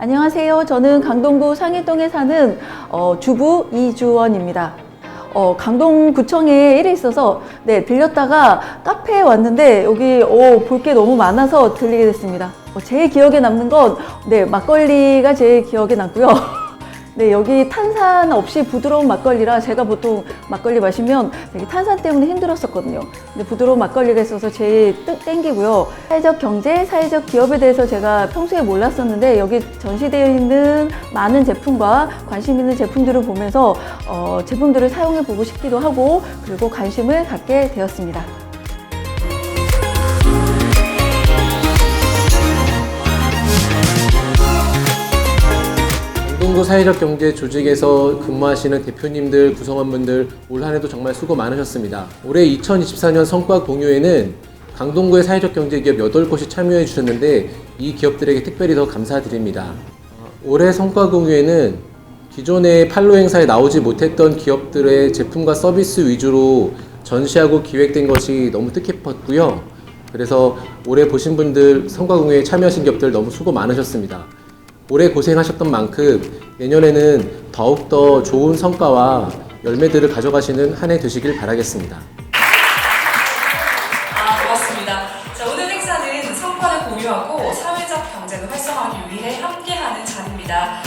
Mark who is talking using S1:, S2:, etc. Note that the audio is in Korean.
S1: 안녕하세요. 저는 강동구 상해동에 사는 어, 주부 이주원입니다. 어, 강동구청에 일이 있어서 네, 들렸다가 카페에 왔는데 여기 어, 볼게 너무 많아서 들리게 됐습니다. 어, 제일 기억에 남는 건 네, 막걸리가 제일 기억에 남고요. 네, 여기 탄산 없이 부드러운 막걸리라 제가 보통 막걸리 마시면 되게 탄산 때문에 힘들었었거든요. 근데 부드러운 막걸리가 있어서 제일 뜻 땡기고요. 사회적 경제, 사회적 기업에 대해서 제가 평소에 몰랐었는데 여기 전시되어 있는 많은 제품과 관심 있는 제품들을 보면서 어, 제품들을 사용해 보고 싶기도 하고 그리고 관심을 갖게 되었습니다.
S2: 강동구 사회적 경제 조직에서 근무하시는 대표님들, 구성원분들 올 한해도 정말 수고 많으셨습니다. 올해 2024년 성과 공유에는 강동구의 사회적 경제 기업 8곳이 참여해 주셨는데 이 기업들에게 특별히 더 감사드립니다. 어, 올해 성과 공유에는 기존의 팔로 행사에 나오지 못했던 기업들의 제품과 서비스 위주로 전시하고 기획된 것이 너무 뜻깊었고요. 그래서 올해 보신 분들 성과 공유에 참여하신 기업들 너무 수고 많으셨습니다. 올해 고생하셨던 만큼 내년에는 더욱더 좋은 성과와 열매들을 가져가시는 한 해 되시길 바라겠습니다.
S3: 아, 고맙습니다. 자, 오늘 행사는 성과를 공유하고 사회적 경쟁을 활성화하기 위해 함께하는 잔입니다.